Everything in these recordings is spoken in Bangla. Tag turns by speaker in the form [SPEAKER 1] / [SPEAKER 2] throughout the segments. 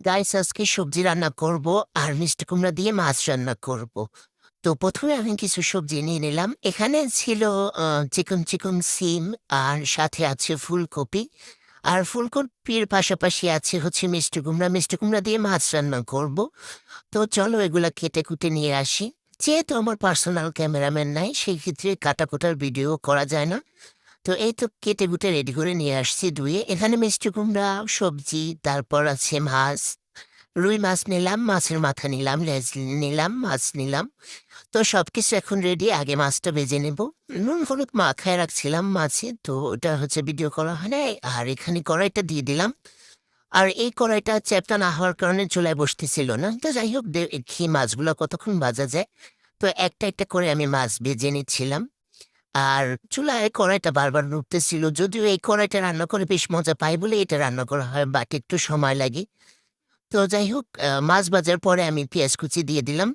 [SPEAKER 1] গাইস আজকে সবজি রান্না করব আর মিষ্টি কুমড়া দিয়ে মাছ রান্না করব। তো প্রথমে আমি কিছু সবজি নিয়ে নিলাম। এখানে ছিল চিকন চিকন সিম আর সাথে আছে ফুলকপি। আর ফুলকপির পাশাপাশি আছে হচ্ছে মিষ্টি কুমড়া। মিষ্টি কুমড়া দিয়ে মাছ রান্না করব। তো চলো এগুলা কেটে কুটে নিয়ে আসি। যেহেতু আমার পার্সোনাল ক্যামেরাম্যান নাই, সেই ক্ষেত্রে কাটাকুটার ভিডিও করা যায় না। এই তো কেটে কুটে রেডি করে নিয়ে আসছি ধুয়ে। এখানে মিষ্টি কুমড়া, সবজি, তারপর আছে মাছ। রুই মাছ নিলাম, মাছের মাথা নিলাম, লেজ নিলাম, মাছ নিলাম। তো সব কিছু এখন রেডি আগে মাছটা ভেজে নেব। নুন, হলুদ মাখায় রাখছিলাম মাছে, তো ওটা হচ্ছে ভিডিও করা হয় নাই। আর এখানে কড়াইটা দিয়ে দিলাম। আর এই কড়াইটা চ্যাপটা না হওয়ার কারণে চুলায় বসতেছিল না। তো যাই হোক দেখি মাছগুলো কতক্ষণ ভাজা যায়? তো একটা একটা করে আমি মাছ ভেজে নিচ্ছিলাম। আর চুলায় কড়াইটা বারবার উঠতেছিল যদিও এই কড়াইটা রান্না করে বেশ মজা পাই বলে এটা রান্না করা হয়, বাট একটু সময় লাগে। তো যাই হোক মাছ ভাজার পরে আমি পেঁয়াজ কুচি দিয়ে দিলাম।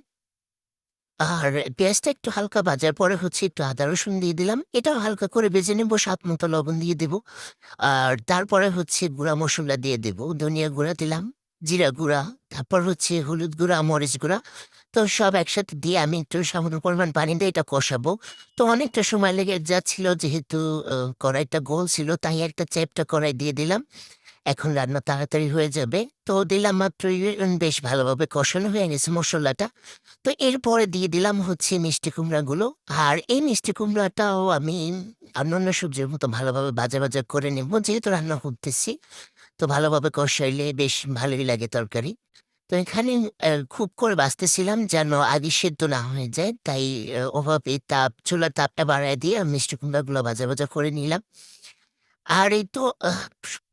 [SPEAKER 1] আর পেঁয়াজটা একটু হালকা ভাজার পরে হচ্ছে একটু আদা রসুন দিয়ে দিলাম। এটাও হালকা করে বেজে নেব সাত মতো লবণ দিয়ে দেবো। আর তারপরে হচ্ছে গুঁড়া মশলা দিয়ে দেবো, ধনিয়া গুঁড়া দিলাম, জিরা গুঁড়া, তারপর হচ্ছে হলুদ গুঁড়া, মরিচ গুঁড়া। তো সব একসাথে দিয়ে আমি একটু সামান্য পরিমাণ পানি দিয়ে এটা কষাবো। তো অনেকটা সময় লেগে যাচ্ছিল যেহেতু কড়াইটা গোল ছিল, তাই একটা চ্যাপটা কড়াই দিয়ে দিলাম। এখন রান্না তাড়াতাড়ি হয়ে যাবে। তো দিলাম মাত্র বেশ ভালোভাবে কষানো হয়ে গেছে মশলাটা। তো এরপরে দিয়ে দিলাম হচ্ছে মিষ্টি কুমড়াগুলো। আর এই মিষ্টি কুমড়াটাও আমি অন্যান্য সবজির মতো ভালোভাবে বাজা বাজা করে নেব, যেহেতু রান্না করতেছি। তো ভালোভাবে কষাইলে বেশ ভালোই লাগে তরকারি। তো এখানে খুব করে বাঁচতেছিলাম যেন আগে সেদ্ধ না হয়ে যায়। তাই ওভাবে তাপ, চুলার তাপটা বাড়ায় দিয়ে মিষ্টি কুমড়াগুলো ভাজা ভাজা করে নিলাম। আর এই তো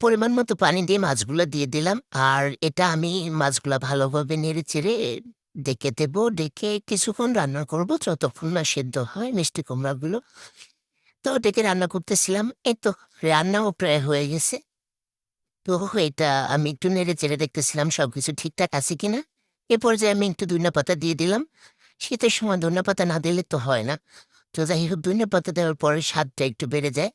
[SPEAKER 1] পরিমাণ মতো পানি দিয়ে মাছগুলো দিয়ে দিলাম। আর এটা আমি মাছগুলো ভালোভাবে নেড়ে চেড়ে ডেকে দেবো। ডেকে কিছুক্ষণ রান্না করব। যতক্ষণ না সেদ্ধ হয় মিষ্টি কুমড়াগুলো। তো ডেকে রান্না করতেছিলাম। এই তো, রান্নাও প্রায় হয়ে গেছে। তো এটা আমি একটু নেড়ে চেড়ে দেখতেছিলাম সবকিছু ঠিকঠাক আছে কিনা। এ পর্যায়ে আমি একটু ধনিয়া পাতা দিয়ে দিলাম। শীতের সময় ধনিয়া পাতা না দিলে তো হয় না। তো যাই হোক, ধনিয়া পাতা দেওয়ার পরে স্বাদটা একটু বেড়ে যায়।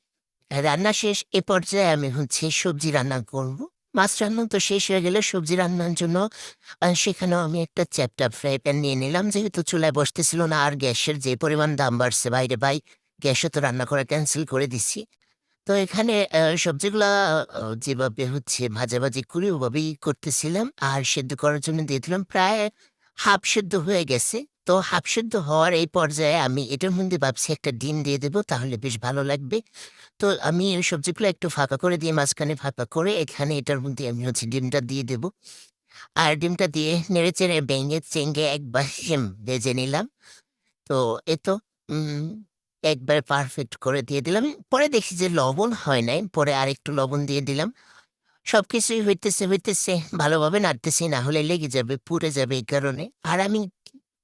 [SPEAKER 1] রান্না শেষ, এ পর্যায়ে আমি হচ্ছে সবজি রান্না করব। মাছ রান্না তো শেষ হয়ে গেলে সবজি রান্নার জন্য সেখানেও আমি একটা চ্যাপটা ফ্রাই প্যান নিয়ে নিলাম। যেহেতু চুলায় বসতেছিল না, আর গ্যাসের যে পরিমাণ দাম বাড়ছে, বাইরে বাই গ্যাসে তো রান্না করা ক্যান্সেল করে দিছি তো এখানে সবজিগুলা আহ, যেভাবে হচ্ছে ভাজাভাজি করে ওভাবেই করতেছিলাম। আর সেদ্ধ করার জন্য দিয়ে দিলাম প্রায় হাফ সেদ্ধ হয়ে গেছে। তো হাফ সেদ্ধ হওয়ার এই পর্যায়ে আমি এটার মধ্যে ভাবছি একটা ডিম দিয়ে দেবো তাহলে বেশ ভালো লাগবে। তো আমি ওই সবজিগুলো একটু ফাঁকা করে দিয়ে মাঝখানে ফাঁকা করে এখানে এটার মধ্যে আমি হচ্ছে ডিমটা দিয়ে দেবো। আর ডিমটা দিয়ে নেড়ে চেড়ে ভেঙে চেঙ্গে একবার ভেজে নিলাম। তো এ তো একবার পারফেক্ট করে দিয়ে দিলাম। পরে দেখি যে লবণ হয় নাই, পরে আরেকটু লবণ দিয়ে দিলাম। সব কিছুই হইতেছে হইতেছে, ভালোভাবে নাড়তেছি, না হলে লেগে যাবে, পুড়ে যাবে এই কারণে। আর আমি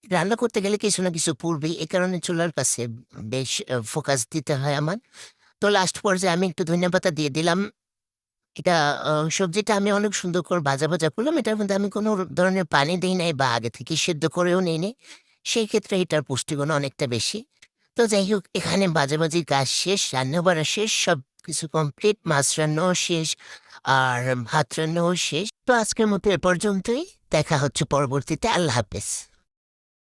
[SPEAKER 1] রান্না করতে গেলে কিছু না কিছু পূর্বেই, এই কারণে চুলার কাছে বেশ ফোকাস দিতে হয় আমার। তো লাস্ট পর্যায়ে আমি একটু ধনিয়া পাতা দিয়ে দিলাম। এটা সবজিটা আমি অনেক সুন্দর করে ভাজা ভাজা করলাম। এটার মধ্যে আমি কোনো ধরনের পানি দিই নাই বা আগে থেকে সেদ্ধ করেও নিই নি। সেই ক্ষেত্রে এটার পুষ্টিগুণ অনেকটা বেশি। তো যাই হোক এখানে বাজাবাজি কাজ শেষ রান্না বাড়া শেষ সব কিছু কমপ্লিট মাছ রান্নাও শেষ, আর ভাত রান্নাও শেষ। তো আজকের মতো এ পর্যন্তই। দেখা হচ্ছে পরবর্তীতে। আল্লাহ হাফেজ।